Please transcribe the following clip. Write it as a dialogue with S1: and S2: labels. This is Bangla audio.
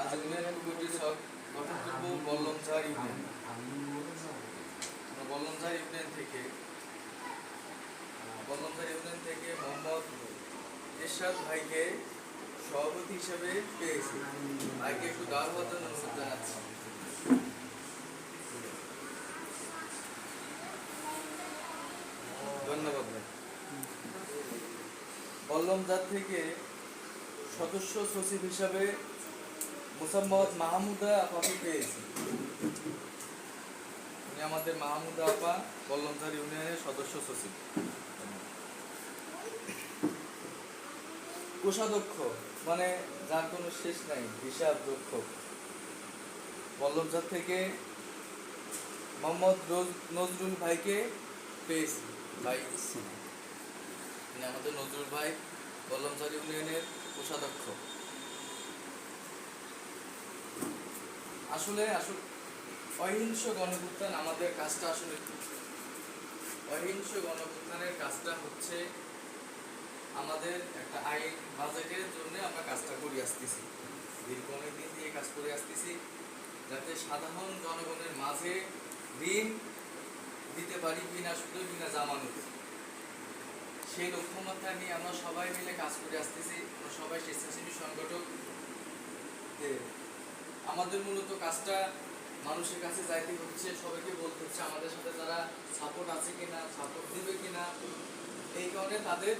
S1: আজ ইউনিয়ন কমিটির বল্লমঝাড় ইউনিয়ন আমরা বল্লমঝাড় ইউনিয়ন থেকে। বল্লমঝাড় ইউনিয়ন থেকে মোহাম্মদ এরশাদ ভাইকে সভাপতি হিসেবে পেয়েছি। ভাইকে একটু দাওয়াত অনুরোধ জানাচ্ছি। ধন্যবাদ ভাই। বল্লমজাত থেকে সদস্য সচিব হিসাবে মুসাম্মদ মাহমুদা আপাকে পেয়েছি। উনি আমাদের মাহমুদা আপা বল্লমঝাড় ইউনিয়নের সদস্য সচিব। কোষাধ্যক্ষ মানে যার কোনো শেষ নাই হিসাব দক্ষ বল্লমঝাড় থেকে মোহাম্মদ নজরুল ভাইকে পেয়েছি। ভাই আমাদের নজরুল ভাই বল্লমঝাড় ইউনিয়নের কোষাধ্যক্ষ। আসলে আসলে অহিংস গণপুত্থান আমাদের কাজটা আসলে অহিংস গণপুত্থানের কাজটা হচ্ছে আমাদের একটা আইন বাজেটের জন্য আমরা কাজটা করে আসতেছি। দীর্ঘ অনেক দিন দিয়ে কাজ করে আসতেছি, যাতে সাধারণ জনগণের মাঝে ঋণ দিতে পারি বিনা সুদে, বিনা জামানত। সেই লক্ষ্যমাত্রা নিয়ে আমরা সবাই মিলে কাজ করে আসতেছি। আমরা সবাই স্বেচ্ছাসেবী আমাদের মূলত কাজটা মানুষের কাছে যাইতে হচ্ছে, সবাইকে বলতে হচ্ছে, আমাদের সাথে যারা সাপোর্ট আছে কিনা সাপোর্ট দিবে কিনা, এই কারণে তাদের